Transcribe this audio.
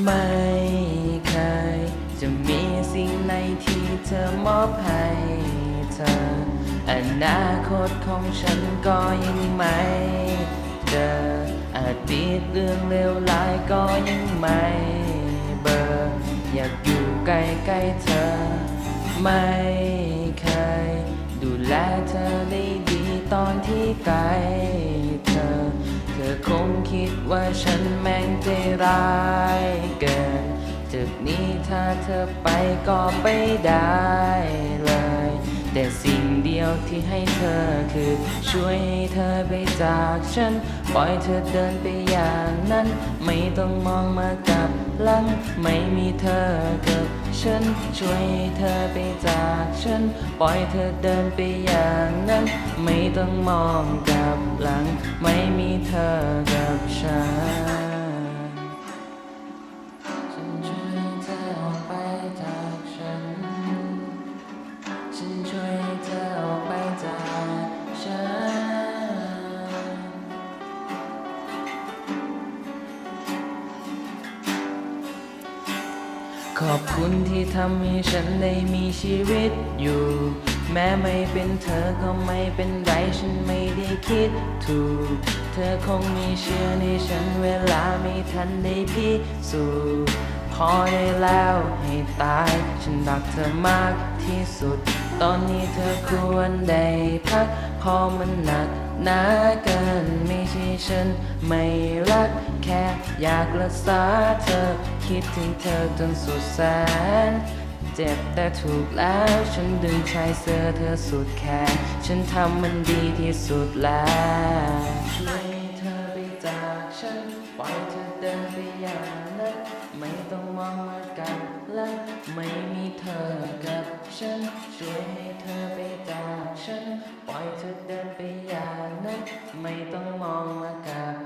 ไม่เคยจะมีสิ่งไหนที่เธอมอบให้เธอ อนาคตของฉันก็ยังไม่เจออดีตเรื่องเลวร้ายก็ยังไม่เบอร์อยากอยู่ใกล้ๆเธอ ไม่ คิดว่าฉันแม่งใจร้ายเกินจากนี้ถ้าเธอไปก็ไปได้เลย แต่สิ่งเดียวที่ให้เธอคือ ช่วยให้เธอไปจากฉัน ปล่อยเธอเดินไปอย่างนั้น ไม่ต้องมองมากับหลัง ไม่มีเธอกับฉัน ช่วยให้เธอไปจากฉัน ปล่อยเธอเดินไปอย่างนั้น ไม่ต้องมองกับหลัง ไม่มีเธอ ฉันฉันช่วยเธอออกไปจากฉัน ฉันช่วยเธอออกไปจากฉัน ขอบคุณที่ทำให้ฉันได้มีชีวิตอยู่ แม้ไม่เป็นเธอก็ไม่เป็นไรฉันไม่ได้คิดถูก เธอคงมีเชื่อในฉันเวลาไม่ทันได้พิสูจน์พอได้แล้วให้ตาย ฉันรักเธอมากที่สุด ตอนนี้เธอควรได้พัก พอมันหนักหนาเกินไม่ใช่ฉัน ไม่รักแค่อยากรักษาเธอ คิดถึงเธอจนสุดแสน เจ็บแต่ถูกแล้ว ฉันดึงชายเสื้อเธอสุดแขนฉันทำมันดีที่สุดแล้วช่เธอไปจากฉันปล่อยเธอเดินไปอย่างนั้นไม่ต้องมองมากันหลังไม่มีเธอกับฉันช่วยให้เธอไปจากฉันปล่อยเธอเดินไปอย่างนั้นไม่ต้องมองมากัน